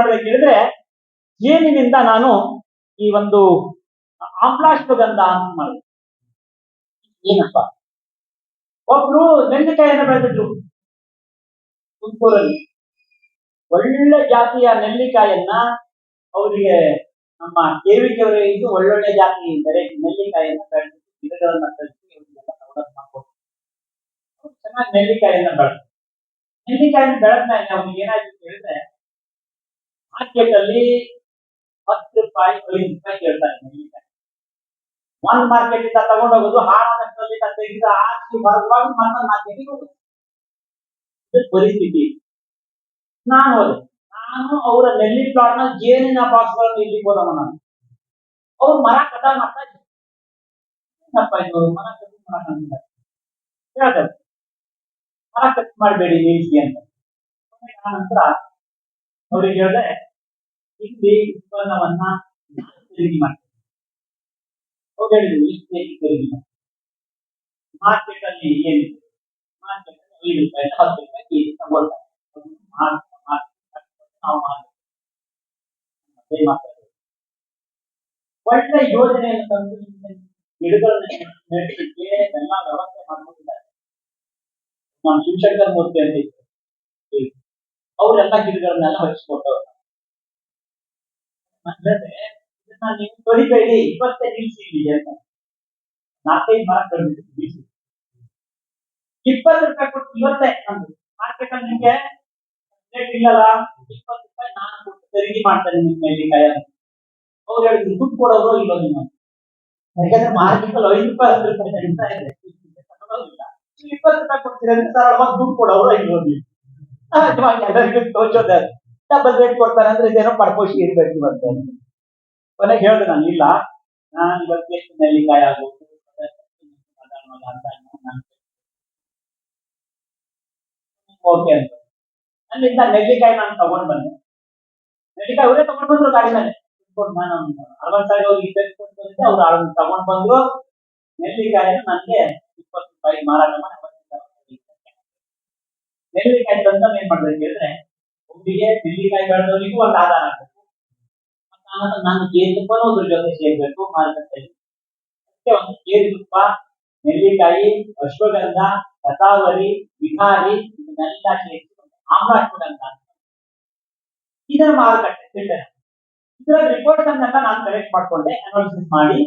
ಮಾಡಿದೆ ಕೇಳಿದ್ರೆ ಜೇನಿನಿಂದ ನಾನು ಈ ಒಂದು ಆಮ್ಲಾಶ್ವಗಂಧ ಅಂತ ಮಾಡಿದೆ. ಏನಪ್ಪ? ಒಬ್ರು ನೆಲ್ಲಿಕಾಯಿಯನ್ನು ಬೆಳೆದಿದ್ರು. ತುಮಕೂರಲ್ಲಿ. ಒಳ್ಳೆ ಜಾತಿಯ ನೆಲ್ಲಿಕಾಯನ್ನ ಅವರಿಗೆ ನಮ್ಮ ಕೇವಿಕೆಯವರ ಇದು ಒಳ್ಳೊಳ್ಳೆ ಜಾತಿ ಎಂದರೆ ನೆಲ್ಲಿಕಾಯನ್ನ ಬೆಳೆದು ಗಿಡಗಳನ್ನ ಬೆಳೆಸಿ ಇವರಿಗೆಲ್ಲ ಸವಲತ್ತು ಮಾಡ್ಕೊಟ್ರು. ಅವ್ರು ಚೆನ್ನಾಗಿ ನೆಲ್ಲಿಕಾಯಿಯನ್ನ ಬೆಳೆದ್ರು. ನೆಲ್ಲಿಕಾಯನ್ನ ಬೆಳೆದ್ಮೇಲೆ ಅವ್ನಿಗೆ ಏನಾಯ್ತು ಹೇಳಿದ್ರೆ ಮಾರ್ಕೆಟ್ ಅಲ್ಲಿ ಹತ್ತು ರೂಪಾಯಿ ಐದು ರೂಪಾಯಿ ಕೇಳ್ತಾರೆ ಒಂದ್ ಮಾರ್ಕೆಟ್ ಇಂದ ತಗೊಂಡೋಗೋದು ಹಾಳಾದಷ್ಟರಲ್ಲಿ ತೆಗೆದ ಆಸ್ತಿ ಬರುವಾಗ ಮತ್ತೊಂದು ಮಾರ್ಕೆಟಿಗೆ ಹೋಗುದು. ಪರಿಸ್ಥಿತಿ. ನಾನು ಹೋದೆ ನಾನು ಅವರ ನೆಲ್ಲಿ ಪ್ಲಾಟ್ನ ಜೇನಿನ ಬಾಕ್ಸ್ಗಳನ್ನು ಇಲ್ಲಿ ಹೋದವ ನಾನು. ಅವ್ರು ಮರ ಕಟ ಮಾಡ್ತಾ ಇದ್ರು ಏನಪ್ಪ ಇದು ಮರ ಕಟ್ ಮಾಡಕ್ ಹೇಳ್ತಾರೆ ಮರ ಕಟ್ ಮಾಡಬೇಡಿ ನಿಲ್ಸಿ ಅಂತ. ನಂತರ ಅವ್ರಿಗೆ ಹೇಳಿದೆ ಇಲ್ಲಿ ಉತ್ಪನ್ನವನ್ನ ಖರೀದಿ ಮಾಡ್ತೀವಿ ಅವ್ರು ಹೇಳಿದ್ರು ಇಷ್ಟು ಕೆಜಿ ಖರೀದಿ ಮಾಡಿ ಮಾರ್ಕೆಟ್ ಅಲ್ಲಿ ಏನಿದೆ ಮಾರ್ಕೆಟ್ ಅಲ್ಲಿ ಐದು ರೂಪಾಯಿ ಹತ್ತು ರೂಪಾಯಿ ಕೆಜಿ ತಗೊಳ್ತಾರೆ ಅದನ್ನ ಮಾರ್ಕ್- ಮಾರ್ಕ್- ನಾವು ಮಾಡ್ಬೇಕು. ಅದೇ ಮಾತಾಡೋದು. ಒಳ್ಳೆ ಯೋಜನೆಯನ್ನು ತಂದು ನಿಮ್ಗೆ ಗಿಡಗಳನ್ನ ನೆಡಲಿಕ್ಕೆ ಎಲ್ಲ ವ್ಯವಸ್ಥೆ ಮಾಡ್ಕೊಂಡಿದ್ದಾರೆ ನಮ್ಮ ಶಿವಶಂಕರ್ ಮೂರ್ತಿ ಅಂತ ಇದ್ರು ಅವರೆಲ್ಲ ಗಿಡಗಳನ್ನೆಲ್ಲ ಹಚ್ಕೊಟ್ಟವ್ರು ಹೇಳಿದೆ ಇದನ್ನ ನೀವು ತೊಳಿಬೇಡಿ. ಇವತ್ತೇ ನಿಲ್ಸಿ ಇದೆ ಅಂತ. ನಾಲ್ಕೈದು ಮರ ಕಡಿಮೆ ಇಪ್ಪತ್ತು ರೂಪಾಯಿ ಕೊಟ್ಟು ಇವತ್ತೇ ಅಂದ್ರು ಮಾರ್ಕೆಟ್ ಅಲ್ಲಿ ನಿಮ್ಗೆ ರೇಟ್ ಇಲ್ಲಲ್ಲ ಇಪ್ಪತ್ತು ರೂಪಾಯಿ ನಾನು ಕೊಟ್ಟು ಖರೀದಿ ಮಾಡ್ತೇನೆ ನಿಮ್ಮ ನೆಲ್ಲಿಕಾಯ ಅವ್ರು ಹೇಳಿದ್ರು, ದುಡ್ಡು ಕೊಡೋದು ಇಲ್ಲ ನಿಮ್ಮ ಯಾಕಂದ್ರೆ ಮಾರ್ಕೆಟ್ ಅಲ್ಲಿ ಐದು ರೂಪಾಯಿ, ಹತ್ತು ರೂಪಾಯಿ ಇದೆ. ನೀವು ಇಪ್ಪತ್ತು ರೂಪಾಯಿ ಕೊಡ್ತೀರಿ ಅಂದ್ರೆ ಸರಳವಾಗಿ ದುಡ್ಡು ಕೊಡೋರು ಇಲ್ಲ ನೀವು. ಎಲ್ಲರಿಗೂ ತೋಚೋದೆ ಡಬಲ್ ರೇಟ್ ಕೊಡ್ತಾರೆ ಅಂದ್ರೆ ಇದೇನೋ ಪಡ್ಕೋಶಿ ಇರ್ಬೇಕು ಇವತ್ತು. ಕೊನೆಗೆ ಹೇಳ್ದೆ ನಾನು, ಇಲ್ಲ. ನಾನು ಇವತ್ತು ಎಷ್ಟು ನೆಲ್ಲಿಕಾಯಿ ನಾನು ಓಕೆ ಅಂತ. ನನ್ನಿಂದ ನೆಲ್ಲಿಕಾಯಿ ನಾನು ತಗೊಂಡ್ ಬಂದೆ. ನೆಲ್ಲಿಕಾಯಿ ಅವರೇ ತಗೊಂಡ್ ಬಂದ್ರು ಗಾಡಿ ಮೇಲೆ. ಇಟ್ಕೊಂಡು ನಾನು ಸಾವಿರ ಅವ್ರಿಗೆ ಇಟ್ಕೊಂಡು ಬಂದಿದ್ದೆ ಅವ್ರು ಅವ್ರನ್ನ ತಗೊಂಡ್ ಬಂದ್ರು. ನೆಲ್ಲಿಕಾಯಿನ ನನಗೆ ಇಪ್ಪತ್ತು ರೂಪಾಯಿ ಮಾರಾಟ ಮಾಡಿ ನೆಲ್ಲಿಕಾಯಿ ತಂದ ಏನ್ ಮಾಡ್ಬೇಕು, ಹೇಳಿದ್ರೆ ಒಬ್ಬರಿಗೆ ನೆಲ್ಲಿಕಾಯಿ ಬೆಳೆದವರಿಗೂ ಒಂದು ಆಧಾರ ಆಗ್ಬೇಕು. ಆಮೇಲೆ ನಾನು ಜೇನುತುಪ್ಪನೂ ಅದ್ರ ಜೊತೆ ಸೇರ್ಬೇಕು, ಮಾರುಕಟ್ಟೆಯಲ್ಲಿ. ಅದಕ್ಕೆ ಒಂದು ಜೇನುತುಪ್ಪ ನೆಲ್ಲಿಕಾಯಿ, ಅಶ್ವಗಂಧ ಶತಾವರಿ ವಿಹಾರಿ ಇದನ್ನೆಲ್ಲ ಸೇರಿಸಿ ಆಮ್ಲಾಶ್ವಗಂಧ ಅಂತ ಇದರ ಮಾರುಕಟ್ಟೆ ಫಿಲ್ಟರ್ ಇದರ ರಿಪೋರ್ಟ್ ಅನ್ನೆಲ್ಲ ನಾನು ಕಲೆಕ್ಟ್ ಮಾಡ್ಕೊಂಡೆ ಅನಾಲಿಸಿಸ್ ಮಾಡಿ.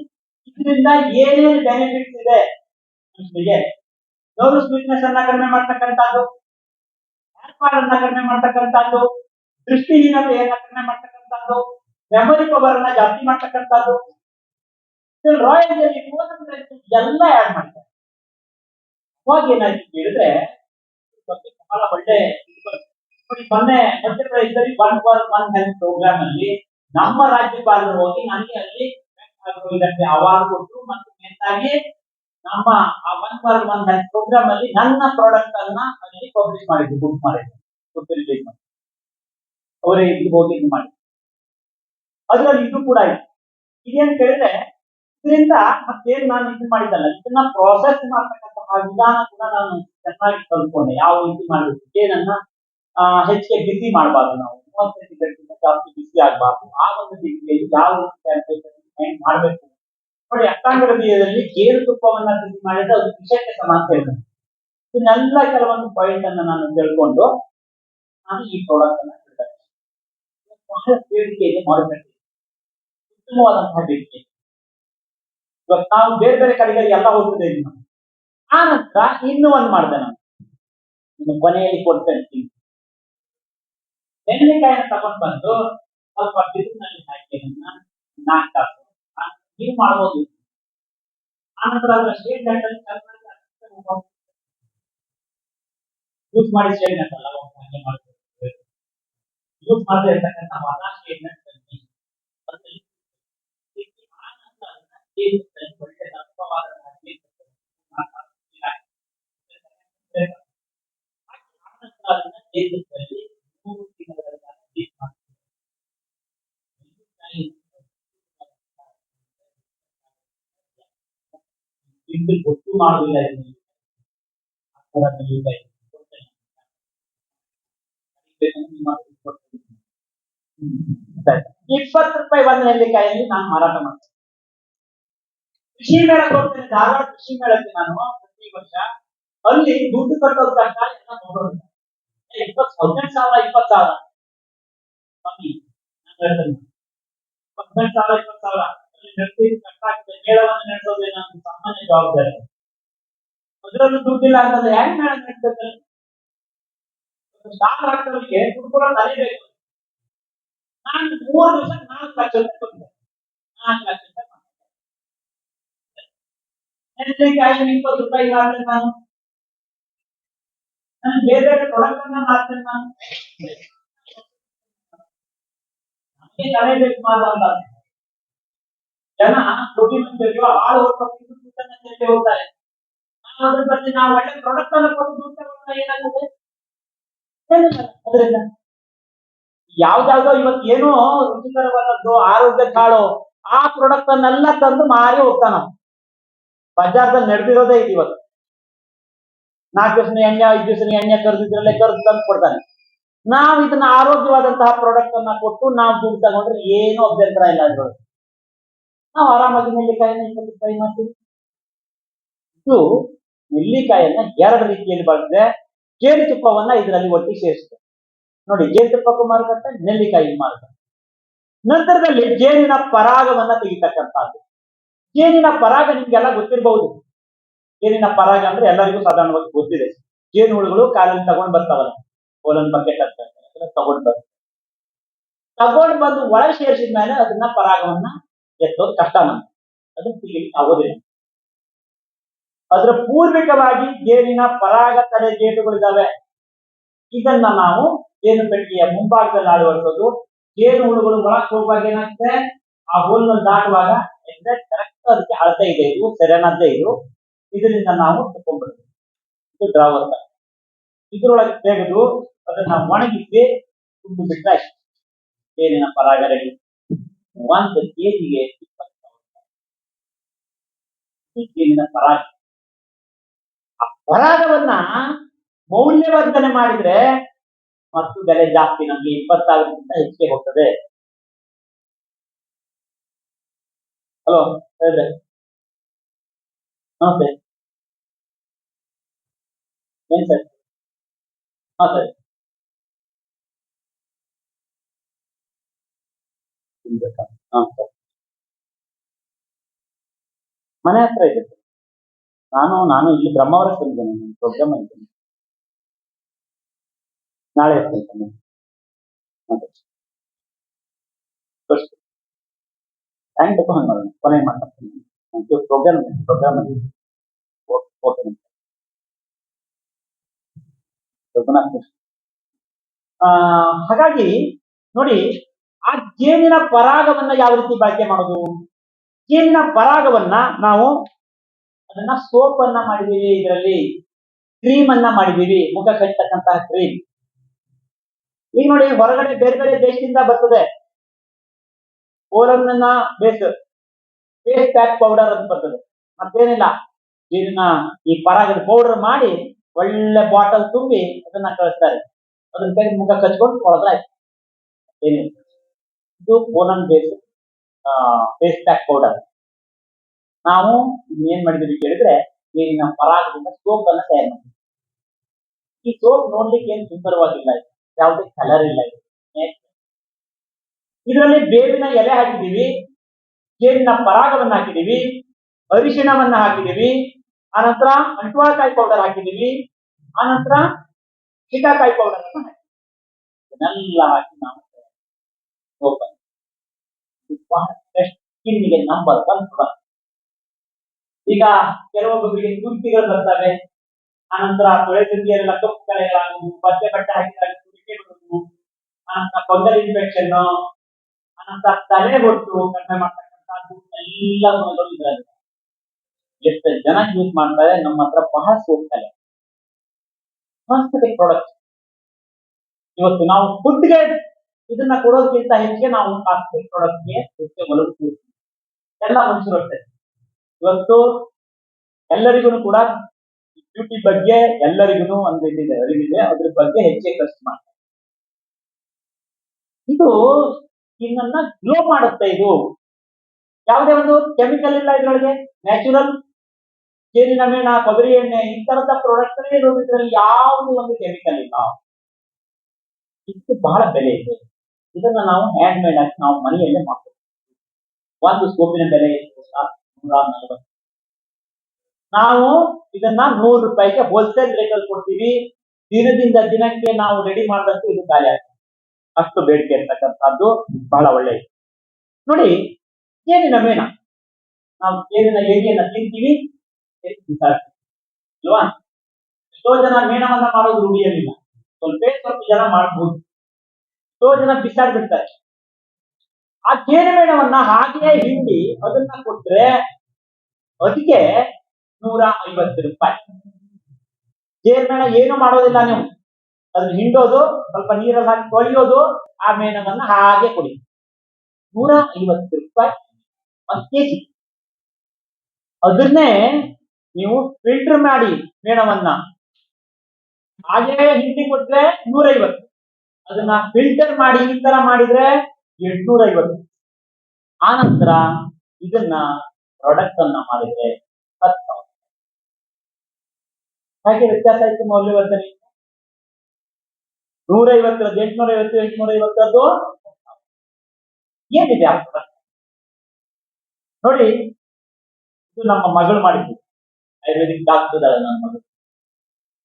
ಇದರಿಂದ ಏನೇನು ಬೆನಿಫಿಟ್ಸ್ ಇದೆ? ಮನುಷ್ಯನಿಗೆ ನೋರು ಸ್ವೀಟ್ನೆಸ್ ಅನ್ನ ಕಡಿಮೆ ಮಾಡ್ತಕ್ಕಂಥದ್ದು. ಅನ್ನ ಕಡಿಮೆ ಮಾಡ್ತಕ್ಕಂಥದ್ದು, ದೃಷ್ಟಿಹೀನತೆಯನ್ನ ಕಡಿಮೆ ಮಾಡ್ತಕ್ಕಂಥದ್ದು ಮೆಮೊರಿ ಪವರ್ ಅನ್ನ ಜಾಸ್ತಿ ಮಾಡ್ತಕ್ಕಂಥದ್ದು ರಾಯಲ್ ಎಲ್ಲ ಆಡ್ ಮಾಡ್ತಾರೆ. ಅವಾಗ ಏನಾಯ್ತು ಬಗ್ಗೆ ಬಹಳ ಒಳ್ಳೆ ಮೊನ್ನೆ ಮಧ್ಯಪ್ರದೇಶದಲ್ಲಿ one for one health programme ಅಲ್ಲಿ ನಮ್ಮ ರಾಜ್ಯಪಾಲರು ಹೋಗಿ, ನನಗೆ ಅಲ್ಲಿ ಅವಾರ್ಡ್ ಕೊಟ್ಟರು ಮತ್ತು ಮೇಲಾಗಿ ನಮ್ಮ ಆ ಒನ್ ಫಾರ್ ಒನ್ ಪ್ರೋಗ್ರಾಮ್ ಅಲ್ಲಿ ನನ್ನ ಪ್ರಾಡಕ್ಟ್ ಅನ್ನ ಅಲ್ಲಿ ಪಬ್ಲಿಷ್ ಮಾಡಿದ್ರು ಬುಕ್ ಮಾಡಿದ್ರು ಅವರೇ ಇದು ಹೋಗಿ ಮಾಡಿ. ಅದರಲ್ಲಿ ಇದು ಕೂಡ ಇದೆ. ಇದೇನ್ ಕೇಳಿದ್ರೆ, ಇದರಿಂದ ಮತ್ತೇನು ನಾನು ಇದು ಮಾಡಿದ್ದಲ್ಲ, ಇದನ್ನ ಪ್ರಾಸೆಸ್ ಮಾಡ್ತಕ್ಕಂತಹ ವಿಧಾನ ಕೂಡ ನಾನು ಚೆನ್ನಾಗಿ ಕಲ್ತ್ಕೊಂಡೆ. ಯಾವ ರೀತಿ ಮಾಡಬೇಕು, ಏನನ್ನ ಹೆಚ್ಚಿಗೆ ಬಿಸಿ ಮಾಡಬಾರ್ದು ನಾವು. ಮೂವತ್ತೈದು ಗಂಟೆಗಿಂತ ಜಾಸ್ತಿ ಬಿಸಿ ಆಗಬಾರ್ದು. ಆ ಒಂದು ಡಿಗ್ರಿಯಲ್ಲಿ ಯಾವ ರೀತಿ ಮಾಡಬೇಕು ನೋಡಿ, ಅಷ್ಟಾಂಗದ ಬೀಜದಲ್ಲಿ ಜೇನುತುಪ್ಪವನ್ನ ಬಿಸಿ ಮಾಡಿದ್ರೆ ಅದು ವಿಷಕ್ಕೆ ಸಮ ಅಂತ ಹೇಳ್ತಾರೆ. ಇದನ್ನೆಲ್ಲ ಕೆಲವೊಂದು ಪಾಯಿಂಟ್ ಅನ್ನ ನಾನು ತಿಳ್ಕೊಂಡು ನಾನು ಈ ಪ್ರಾಡಕ್ಟ್ ಅನ್ನ ಬಿಡ್ತೇನೆ ಬಹಳ ಬೇಡಿಕೆ ಇದೆ ಮಾರುಕಟ್ಟೆ. ಉತ್ತಮವಾದಂತಹ ಬೇಡಿಕೆ. ಇವತ್ತು ನಾವು ಬೇರೆ ಬೇರೆ ಕಡೆಗೆ ಎಲ್ಲ ಹೋಗ್ತದೆ ಆ ನಂತರ ಇನ್ನೂ ಒಂದು ಮಾಡಿದೆ ನಾನು. ಕೊನೆಯಲ್ಲಿ ಕೊಡ್ತೇನೆ ತಿಂದು ತಗೊಂಡು ಬಂದು ಸ್ವಲ್ಪ ಬಿಸಿಲಿನಲ್ಲಿ ಹಾಕಿ ಅದನ್ನ ನಾಲ್ಕು ತಾಸು ನೀವು ಮಾಡ್ಬೋದು ಆನಂತರ ಅದರ ಶೇಡ್ ನೆಟ್ಟಲ್ಲಿ ಚೆನ್ನಾಗಿ ಯೂಸ್ ಮಾಡಿ ಶೇಡ್ ನೆಟ್ ಅಲ್ಲ ಹಾಗೆ ಮಾಡ್ಬೋದು ಯೂಸ್ ಮಾಡದೇ ಇರ್ತಕ್ಕಂಥ ಹೊಸ ಶೇಡ್ ನೆಟ್ ತನ್ನಿ ಅದ್ರಲ್ಲಿ ಇಕ್ಕಿ ಆನಂತರ ಅದನ್ನ ಜೇನುತುಪ್ಪದಲ್ಲಿ ಒಳ್ಳೆ ದಪ್ಪವಾದ ಜೇನುತುಪ್ಪದಲ್ಲಿ ನಾಲ್ಕು ತಾಸು ಹಾಕಿ ಆನಂತರ ಅದನ್ನ ಜೇನುತುಪ್ಪದಲ್ಲಿ ಮೂರು ತಿಂಗಳ ಕಾಲ heat ಮಾಡ್ತೀವಿ. ಇಂದು ಗೊತ್ತು ಮಾಡುವುದಿಲ್ಲ ಇದನ್ನು. ಆ ಥರ ನಡೀತಾ ಇದೆ. ಕೊಡ್ತೇನೆ. ಅದಕ್ಕೆ ನಾನು ನಿಮ್ಮ ಹತ್ರ ಕೊಡ್ತೀನಿ. ಸರಿ. ಇಪ್ಪತ್ತು ರೂಪಾಯಿ ಒಂದು ನೆಲ್ಲಿಕಾಯಲ್ಲಿ ನಾನು ಮಾರಾಟ ಮಾಡ್ತೀನಿ ಕೃಷಿ ಮೇಳಕ್ಕೆ ಹೋಗ್ತೀನಿ ಧಾರವಾಡ ಕೃಷಿ ಮೇಳಕ್ಕೆ ನಾನು ಪ್ರತಿ ವರ್ಷ ಅಲ್ಲಿ ದುಡ್ಡು ಕಟ್ಟೋದು ಕಷ್ಟ ಎಲ್ಲ ನೋಡೋದು ಇಪ್ಪತ್ತು ಹದಿನೆಂಟು ಸಾವಿರ ಇಪ್ಪತ್ತು ಸಾವಿರ ಕಮ್ಮಿ ನಾನು ಹೇಳ್ತೇನೆ. ಹದಿನೆಂಟು ಸಾವಿರ ಇಪ್ಪತ್ತು ಸಾವಿರ ಅಲ್ಲಿ ನಡೆಸಿ ಕಷ್ಟ ಆಗ್ತದೆ ಮೇಳವನ್ನು ನಡೆಸೋದು ನನ್ನ ಸಾಮಾನ್ಯ ಜವಾಬ್ದಾರಿ ಅದರಲ್ಲೂ ದುಡ್ಡಿಲ್ಲ ಅಂತಂದ್ರೆ ಹೆಂಗ್ ಮೇಳ ನಡೆಸ್ತದೆ ಸ್ಟಾರ್ ಹಾಕ್ತವರಿಗೆ ದುಡ್ಡು ಕೂಡ ತಲೆಬೇಕು ನಾನು ಮೂರು ದಿವಸ ನಾಲ್ಕು ಲಕ್ಷ ರೂಪಾಯಿ ಕೊಟ್ಟಿದ್ದೆ. ನಾಲ್ಕು ಲಕ್ಷ ರೂಪಾಯಿ ನೆನ್ನೆಕಾಯಿ ಇಪ್ಪತ್ತು ರೂಪಾಯಿ ಮಾಡ್ತೇನೆ ನಾನು? ನಾನು ಬೇರೆ ಬೇರೆ ಪ್ರಾಡಕ್ಟ್ ಅನ್ನ ಮಾಡ್ತೇನೆ ನಾನು. ನಮಗೆ ತಲೆ ಬೇಕು ಮಾತ್ರ ಜನ ದುಡ್ಡಿನ ಆಳು ಹೊತ್ತು ಹೋಗ್ತಾರೆ. ನಾವು ಅದ್ರ ಬಗ್ಗೆ ನಾವು ಒಳ್ಳೆ ಪ್ರಾಡಕ್ಟ್ ಅನ್ನ ಕೊಟ್ಟು ಏನಾಗುತ್ತೆ? ಅದರಿಂದ? ಯಾವ್ದಾವ್ದೋ ಇವತ್ತು ಏನೋ ರುಚಿಕರವಾದದ್ದು, ಆರೋಗ್ಯ ಕಾಳು, ಆ ಪ್ರಾಡಕ್ಟ್ ಅನ್ನೆಲ್ಲ ತಂದು ಮಾರಿ ಹೋಗ್ತಾನ ಬಜಾರ್ದಲ್ಲಿ ನಡೆದಿರೋದೇ ಇದು ಇವತ್ತು. ನಾಲ್ಕು ದಿವಸ ಎಣ್ಣೆ, ಐದು ದಿವಸ ಎಣ್ಣೆ ಕರೆದಿದ್ರಲ್ಲೇ ಕರೆದು ತಂದು ಕೊಡ್ತಾನೆ. ನಾವು ಇದನ್ನ ಆರೋಗ್ಯವಾದಂತಹ ಪ್ರಾಡಕ್ಟ್ ಅನ್ನ ಕೊಟ್ಟು ನಾವು ದುಡ್ಡು ತಗೊಂಡ್ರೆ ಏನು ಅಭ್ಯಂತರ ಇಲ್ಲ ಅದ್ರೊಳಗೆ. ನಾವು ಆರಾಮಾಗಿ ನೆಲ್ಲಿಕಾಯಿನ ಇಪ್ಪತ್ತು ರೂಪಾಯಿ ಮಾಡ್ತೀವಿ. ಇದು ನೆಲ್ಲಿಕಾಯನ್ನ ಎರಡು ರೀತಿಯಲ್ಲಿ ಬಳಸಿದೆ ಜೇನುತುಪ್ಪವನ್ನ ಇದರಲ್ಲಿ ಒಟ್ಟಿಗೆ ಸೇರಿಸಿದೆ ನೋಡಿ ಜೇನುತುಪ್ಪಕ್ಕೂ ಮಾರುಕಟ್ಟೆ ನೆಲ್ಲಿಕಾಯಿ ಮಾರುಕಟ್ಟೆ. ನಂತರದಲ್ಲಿ ಜೇನಿನ ಪರಾಗವನ್ನ ತೆಗಿತಕ್ಕಂಥದ್ದು. ಜೇನಿನ ಪರಾಗ ನಿಮ್ಗೆಲ್ಲ ಗೊತ್ತಿರಬಹುದು ಜೇನಿನ ಪರಾಗ ಅಂದ್ರೆ ಎಲ್ಲರಿಗೂ ಸಾಧಾರಣವಾಗಿ ಗೊತ್ತಿದೆ. ಜೇನು ಹುಳುಗಳು ಕಾಲಲ್ಲಿ ತಗೊಂಡ್ ಬರ್ತಾವಲ್ಲ ಕೋಲನ್ ಬಕೆಟ್ ಅಂತ ತಗೊಂಡ್ ಬರ್ತಾರೆ ತಗೊಂಡ್ ಬಂದು ಒಳಗೆ ಸೇರಿಸಿದ ಮೇಲೆ ಅದನ್ನ ಪರಾಗವನ್ನ ಎತ್ತೋದು ಕಷ್ಟ ನಮ್ಗೆ. ತಿಳಿಲಿಕ್ಕೆ ಆಗೋದಿಲ್ಲ. ಅದರ ಪೂರ್ವಿಕವಾಗಿ ಗೇರಿನ ಪರಾಗ ತಡೆ ಗೇಟುಗಳಿದ್ದಾವೆ ಇದನ್ನ ನಾವು ಜೇನು ಪೆಟ್ಟಿಗೆಯ ಮುಂಭಾಗದಲ್ಲಿ ಅಳವಡಿಸೋದು. ಜೇನು ಹುಳುಗಳು ಒಳಗೆ ಹೋಗುವಾಗ ಏನಾಗ್ತದೆ? ಆ ಹೋಲ್ನ ದಾಟುವಾಗ ಕರೆಕ್ಟ್ ಅದಕ್ಕೆ ಅಳತೆ ಇದೆ ಇದು, ಸೆರೆನದ್ದೇ ಇದು. ಇದರಿಂದ ನಾವು ತಕೊಂಡ್ಬಿಡ್ತೀವಿ. ಇದು ದ್ರಾವಕ. ಇದರೊಳಗೆ ತೆಗೆದು ಅದನ್ನ ಒಣಗಿಸಿ ತುಂಬ ಬಿಟ್ಟ ಗೇರಿನ ಪರಾಗ ರೆಡಿ. ಒಂದು ಕೆಜಿಗೆ ಇಪ್ಪತ್ತು ಜೇನಿನ ಪರಾಗ. ಆ ಪರಾಗವನ್ನ ಮೌಲ್ಯವರ್ಧನೆ ಮಾಡಿದ್ರೆ ಮತ್ತು ಬೆಲೆ ಜಾಸ್ತಿ ನಮ್ಗೆ ಇಪ್ಪತ್ತಾರಕ್ಕಿಂತ ಹೆಚ್ಚಿಗೆ ಹೋಗ್ತದೆ. ಹಲೋ, ಹೇಳಿದ್ರೆ? ನಮಸ್ತೆ. ಏನ್ ಸರ್? ಹಾ ಸರ್. ಮನೆ ಹತ್ರ ಇದೆ ನಾನು ನಾನು ಇಲ್ಲಿ ಬ್ರಹ್ಮಾವರಕ್ಕೆ ಬಂದಿದ್ದೇನೆ ನನ್ನ ಪ್ರೋಗ್ರಾಮ್ ಆಯ್ತೇನೆ ನಾಳೆ ಇರ್ತೇನೆ ಟೈಮ್ ತಗೊಂಡು ಮಾಡೋಣ. ಕೊನೆ ಮಾತಾಡ್ತೀನಿ ನಾನು ಪ್ರೋಗ್ರಾಮ್ ಪ್ರೋಗ್ರಾಮ್ ಓಕೆ ಹಾಗಾಗಿ, ನೋಡಿ, ಆ ಜೇನಿನ ಪರಾಗವನ್ನ ಯಾವ ರೀತಿ ಬಳಕೆ ಮಾಡೋದು? ಜೇನಿನ ಪರಾಗವನ್ನ ನಾವು ಅದನ್ನ ಸೋಪ್ ಅನ್ನ ಮಾಡಿದೀವಿ ಇದರಲ್ಲಿ. ಕ್ರೀಮ್ ಅನ್ನ ಮಾಡಿದೀವಿ ಮುಖ ಕಟ್ಟತಕ್ಕಂತಹ ಕ್ರೀಮ್ ಈಗ ನೋಡಿ ಹೊರಗಡೆ ಬೇರೆ ಬೇರೆ ದೇಶದಿಂದ ಬರ್ತದೆ. ಓರನ್ನ ಬೇಸ್ ಫೇಸ್ ಪ್ಯಾಕ್ ಪೌಡರ್ ಅಂತ ಬರ್ತದೆ. ಮತ್ತೇನಿಲ್ಲ. ಇದನ್ನ ಈ ಪರಾಗದ ಪೌಡರ್ ಮಾಡಿ ಒಳ್ಳೆ ಬಾಟಲ್ ತುಂಬಿ ಅದನ್ನ ಕಳಿಸ್ತಾರೆ. ಅದನ್ನ ತೆಗೆದು ಮುಖ ಕಚ್ಕೊಂಡು ಒಳಗಾಯ್ತು ಏನಿಲ್ಲ ಇದು ಓನನ್ ಬೇಸ್ ಫೇಸ್ ಪ್ಯಾಕ್ ಪೌಡರ್ ನಾವು ಏನ್ ಮಾಡಿದ್ವಿ ಕೇಳಿದ್ರೆ ನೀರಿನ ಪರಾಗದಿಂದ ಸೋಪ್ ಅನ್ನ ತಯಾರು ಮಾಡಿದ್ವಿ ಈ ಸೋಪ್ ನೋಡ್ಲಿಕ್ಕೆ ಏನ್ ಸುಂದರವಾಗಿಲ್ಲ ಇದು. ಯಾವುದೇ ಕಲರ್ ಇಲ್ಲ ಇದು. ಇದರಲ್ಲಿ ಬೇವಿನ ಎಲೆ ಹಾಕಿದೀವಿ ಜೇನಿನ ಪರಾಗವನ್ನ ಹಾಕಿದೀವಿ ಅರಿಶಿಣವನ್ನ ಹಾಕಿದೀವಿ ಆನಂತರ ಅಂಟುವಾಕಾಯಿ ಪೌಡರ್ ಹಾಕಿದೀವಿ ಆನಂತರ ಶಿಕಾಕಾಯಿ ಪೌಡರ್ ಅನ್ನ ಹಾಕಿದೀವಿ ಇದನ್ನೆಲ್ಲ ಹಾಕಿ ನಾವು ಸೋಪ್ ಸ್ಕಿನ್ನಿಗೆ ನಂಬರ್ ಒನ್ ಪ್ರಾಡಕ್ಟ್ ಈಗ ಕೆಲವೊಬ್ಬರಿಗೆ ತುರ್ತಿಗಳು ಬರ್ತವೆ. ಆನಂತರ ತೊಳೆ ತುರ್ತಿಯರೆಲ್ಲ ಕಪ್ಪು ಕಲೆಗಳಾಗುವುದು ಬಟ್ಟೆ ಬಟ್ಟೆ ಹಾಕಿದಾಗ ತುರಿಕೆ ಆನಂತರ ಇನ್ಫೆಕ್ಷನ್ ಆನಂತರ ತಲೆ ಹೊಟ್ಟು ಕಡಿಮೆ ಮಾಡ್ತಕ್ಕಂಥದ್ದು ಎಲ್ಲ ಎಷ್ಟು ಜನ ಯೂಸ್ ಮಾಡ್ತಾರೆ, ನಮ್ಮ ಹತ್ರ ಬಹಳ ಸೋಗ್ತಾರೆ ಕಾಸ್ಮೆಟಿಕ್ ಪ್ರಾಡಕ್ಟ್ ಇವತ್ತು ನಾವು ಫುಡ್ಗೆ ಇದನ್ನ ಕೊಡೋದಕ್ಕಿಂತ ಹೆಚ್ಚಿಗೆ ನಾವು ಕಾಸ್ಮೆಟಿಕ್ ಪ್ರಾಡಕ್ಟ್ಗೆ ಹೆಚ್ಚು ಒಲವು ಎಲ್ಲ ಮನುಷ್ಯರು ಅಷ್ಟೇ. ಇವತ್ತು ಎಲ್ಲರಿಗೂ ಕೂಡ ಬ್ಯೂಟಿ ಬಗ್ಗೆ ಎಲ್ಲರಿಗೂ ಒಂದು ಇದಿದೆ ಅರಿವಿದೆ. ಅದ್ರ ಬಗ್ಗೆ ಹೆಚ್ಚೆ ಖರ್ಚು ಮಾಡ್ತಾರೆ. ಇದು ನಿಮ್ಮನ್ನ ಗ್ಲೋ ಮಾಡುತ್ತೆ ಇದು. ಯಾವುದೇ ಒಂದು ಕೆಮಿಕಲ್ ಇಲ್ಲ ಇದ್ರೊಳಗೆ. ನ್ಯಾಚುರಲ್ ಜೇನಿನ ಮೇಣ, ಕೊಬ್ಬರಿ ಎಣ್ಣೆ, ಈ ತರದ ಪ್ರಾಡಕ್ಟ್ ಇರೋದು ಇದರಲ್ಲಿ ಯಾವುದು ಒಂದು ಕೆಮಿಕಲ್ ಇಲ್ಲ. ಇದು ಬಹಳ ಬೆಲೆ ಇದೆ. ಇದನ್ನ ನಾವು ಹ್ಯಾಂಡ್ ಮೇಡ್ ಆಗಿ ನಾವು ಮನೆಯಲ್ಲೇ ಮಾಡ್ತೀವಿ ಒಂದು ಸೋಪಿನ ಬೆಲೆ ನಾವು ಇದನ್ನ ನೂರು ರೂಪಾಯಿಗೆ ಹೋಲ್ಸೇಲ್ ರೇಟ್ ಅಲ್ಲಿ ಕೊಡ್ತೀವಿ. ದಿನದಿಂದ ದಿನಕ್ಕೆ ನಾವು ರೆಡಿ ಮಾಡಿದಷ್ಟು ಇದು ಖಾಲಿ ಆಗ್ತದೆ ಅಷ್ಟು ಬೇಡಿಕೆ ಇರ್ತಕ್ಕಂಥದ್ದು ಬಹಳ ಒಳ್ಳೆಯದು. ನೋಡಿ, ಏನಿನ ಮೇಣ? ನಾವು ಏನಿನ ಏರಿಯನ್ನ ತಿಂತೀವಿ? ಅಲ್ವಾ? ಎಷ್ಟೋ ಜನ ಮೇಣವನ್ನ ಮಾಡೋದು ರೂಢಿಯಲ್ಲಿಲ್ಲ. ಸ್ವಲ್ಪ ಸ್ವಲ್ಪ ಜನ ಮಾಡಬಹುದು ಎಷ್ಟೋ ಜನ ಬಿಸಾಡ್ಬಿಡ್ತಾರೆ. ಆ ಜೇನು ಮೇಣವನ್ನ ಹಾಗೆಯೇ ಹಿಂಡಿ ಅದನ್ನ ಕೊಟ್ರೆ ಅದಕ್ಕೆ ನೂರ ಐವತ್ತು ರೂಪಾಯಿ. ಮೇಣ ಏನು ಮಾಡೋದಿಲ್ಲ ನೀವು. ಅದನ್ನ ಹಿಂಡೋದು, ಸ್ವಲ್ಪ ನೀರಲ್ಲಿ ಹಾಕಿ ತೊಳೆಯೋದು, ಆ ಮೇಣವನ್ನ ಹಾಗೆ ಕೊಡಿ. ನೂರ ಐವತ್ತು ರೂಪಾಯಿ ಕೆಜಿ. ಅದನ್ನೇ ನೀವು ಫಿಲ್ಟರ್ ಮಾಡಿ ಮೇಣವನ್ನ. ಹಾಗೆ ಹಿಂಡಿ ಕೊಟ್ರೆ ನೂರೈವತ್ತು. ಅದನ್ನ ಫಿಲ್ಟರ್ ಮಾಡಿ ಈ ತರ ಮಾಡಿದ್ರೆ ಎಂಟ್ನೂರ ಐವತ್ತು ಆ ನಂತರ ಇದನ್ನ ಪ್ರಾಡಕ್ಟ್ ಅನ್ನ ಮಾಡಿದ್ರೆ ಹತ್ತು ಸಾವಿರ. ಹಾಗೆ ವ್ಯತ್ಯಾಸ ಆಯ್ತು ಮೌಲ್ಯವರ್ಧನೆ? ನೂರೈವತ್ತರದ್ದು ಎಂಟ್ನೂರ ಐವತ್ತು ಎಂಟ್ನೂರ ಐವತ್ತದ್ದು ಏನಿದೆ ಆ? ನೋಡಿ, ಇದು ನಮ್ಮ ಮಗಳು ಮಾಡಿದ್ದು. ಆಯುರ್ವೇದಿಕ್ ಡಾಕ್ಟರ್ ಇದ್ದಾಳೆ ನನ್ನ ಮಗಳು.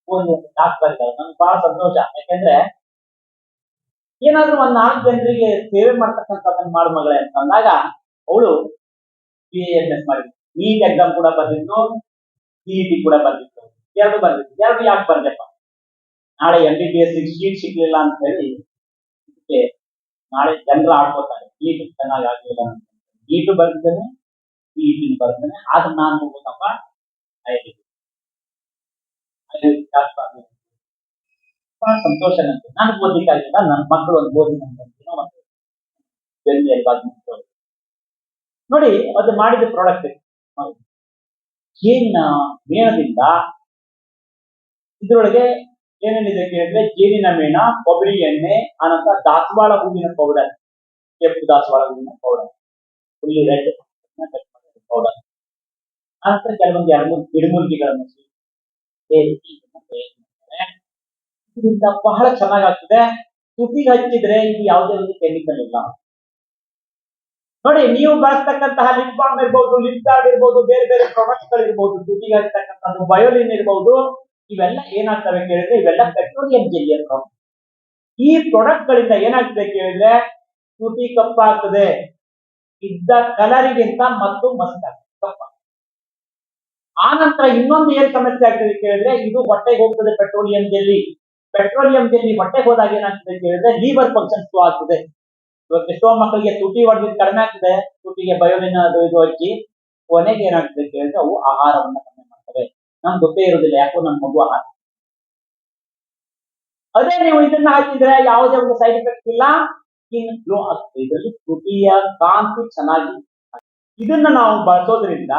ಒಂದು ಡಾಕ್ಟರ್ ಇದ್ದಾಳೆ ನನ್ಗೆ ಬಹಳ ಸಂತೋಷ. ಯಾಕೆಂದ್ರೆ ಏನಾದ್ರೂ ಒಂದ್ ನಾಲ್ಕು ಜನರಿಗೆ ಸೇವೆ ಮಾಡ್ತಕ್ಕಂಥದ್ದನ್ನ ಮಾಡು ಮಗಳೇ ಅಂತ ಅಂದಾಗ ಅವಳು ಬಿ ಎಸ್ ಎಸ್ ಮಾಡಿದ್ರು ನೀಟ್ ಎಕ್ಸಾಮ್ ಕೂಡ ಬಂದಿತ್ತು ಸಿಇಟಿ ಕೂಡ ಬಂದಿತ್ತು ಎರಡು ಬಂದಿತ್ತು ಎರಡು ಯಾಕೆ ಬಂದೆಪ್ಪ ನಾಳೆ M B B S seat ಸಿಗ್ಲಿಲ್ಲ ಅಂತ ಹೇಳಿ ಇದಕ್ಕೆ ನಾಳೆ ಜನರು ಆಡ್ಕೋತಾರೆ. ನೀಟ್ ಚೆನ್ನಾಗಿ ಆಗ್ಲಿಲ್ಲ ಅಂತ. ನೀಟು ಬರ್ದಿದ್ದೇನೆ ಸಿಇಟಿ ಬರ್ದಿದ್ದೇನೆ. ಆದ್ರೆ ನಾನು ಹೋಗೋದಪ್ಪ ಐದು ಬಹಳ ಸಂತೋಷ ನನಗೆ ನಾನು ಓದ್ಲಿಕ್ಕಾಗಿಲ್ಲ ನನ್ನ ಮಕ್ಕಳು ಒಂದು ಓದಿ ನನಗೆ ಒಂದು ಬೆನ್ನಿಯಲ್ಲಿ ಬಾಗಿ ನಿಂತ್ಕೊಳ್ಳೋದು. ನೋಡಿ, ಅದು ಮಾಡಿದ ಪ್ರಾಡಕ್ಟ್ ಜೇನಿನ ಮೇಣದಿಂದ ಇದರೊಳಗೆ ಏನೇನಿದೆ ಕೇಳಿದ್ರೆ ಜೇನಿನ ಮೇಣ, ಕೊಬ್ಬರಿ ಎಣ್ಣೆ, ಆನಂತರ ದಾಸವಾಳ ಹೂವಿನ ಪೌಡರ್ ಕೆಂಪು ದಾಸವಾಳ ಹೂವಿನ ಪೌಡರ್ ಫುಲ್ಲಿ ರೆಡ್ ಪೌಡರ್ ಆನಂತರ ಕೆಲವೊಂದು ಎರಡು ಗಿಡಮೂಲಿಕೆಗಳನ್ನು ಸೇರಿಸಿ. ಇದರಿಂದ ಬಹಳ ಚೆನ್ನಾಗಾಗ್ತದೆ. ತುಟಿಗೆ ಹಚ್ಚಿದ್ರೆ ಇದು ಯಾವುದೇ ಒಂದು ಕೆಮಿಕಲ್ ಇಲ್ಲ. ನೋಡಿ, ನೀವು ಬಳಸ್ತಕ್ಕಂತಹ ಲಿಪ್ ಬಾಮ್ ಇರ್ಬೋದು ಲಿಪ್ ಗಾರ್ಡ್ ಇರ್ಬೋದು, ಬೇರೆ ಬೇರೆ ಪ್ರಾಡಕ್ಟ್ಗಳು ಇರ್ಬೋದು, ತುಟಿಗೆ ಹಚ್ಚತಕ್ಕಂಥದ್ದು ಬಯೋಲಿನ್ ಇರ್ಬೋದು, ಇವೆಲ್ಲ ಏನಾಗ್ತವೆ ಕೇಳಿದ್ರೆ ಇವೆಲ್ಲ ಪೆಟ್ರೋಲಿಯಂ ಜೆಲ್ಲಿ ಪ್ರಾಡಕ್ಟ್ ಈ ಪ್ರಾಡಕ್ಟ್ ಗಳಿಂದ ಏನಾಗ್ತದೆ ಕೇಳಿದ್ರೆ ತುಟಿ ಕಪ್ಪಾಗ್ತದೆ. ಇದ್ದ ಕಲರಿಗಿಂತ ಮತ್ತು ಮಸ್ತ್ ಆಗ್ತದೆ ಕಪ್ಪ. ಆ ನಂತರ ಇನ್ನೊಂದು ಏನ್ ಸಮಸ್ಯೆ ಆಗ್ತದೆ ಕೇಳಿದ್ರೆ ಇದು ಹೊಟ್ಟೆಗೆ ಹೋಗ್ತದೆ ಪೆಟ್ರೋಲಿಯಂ ಜೆಲ್ಲಿ ಪೆಟ್ರೋಲಿಯಂ ಜೆಲ್ಲಿ ಹೊಟ್ಟೆಗೆ ಹೋದಾಗ ಏನಾಗ್ತದೆ ಹೇಳಿದ್ರೆ ಲೀವರ್ ಫಂಕ್ಷನ್ ಸ್ಲೋ ಆಗ್ತದೆ. ಇವತ್ತು ಎಷ್ಟೋ ಮಕ್ಕಳಿಗೆ ತುಟಿ ಹೊಡೆದಿದ್ದು ಕಡಿಮೆ ಆಗ್ತದೆ. ತುಟಿಗೆ ಬಯೋಲಿನ ಅದು ಇದು ಹಚ್ಚಿ ಕೊನೆಗೆ ಏನಾಗ್ತದೆ ಕೇಳಿದ್ರೆ ಅವು ಆಹಾರವನ್ನ ಕಡಿಮೆ ಮಾಡ್ತವೆ. ನಮ್ಗೆ ಗೊತ್ತೇ ಇರೋದಿಲ್ಲ, ಯಾಕೋ ನನ್ನ ಮಗು ಆಹಾರ ಅದೇ ನೀವು ಇದನ್ನ ಹಾಕಿದ್ರೆ ಯಾವುದೇ ಒಂದು ಸೈಡ್ ಎಫೆಕ್ಟ್ ಇಲ್ಲ. ಸ್ಕಿನ್ ಗ್ಲೋ ಆಗ್ತದೆ. ಇದರಲ್ಲಿ ತುಟಿಯ ಕಾಂತಿ ಚೆನ್ನಾಗಿ ಇದನ್ನ ನಾವು ಬಳಸೋದ್ರಿಂದ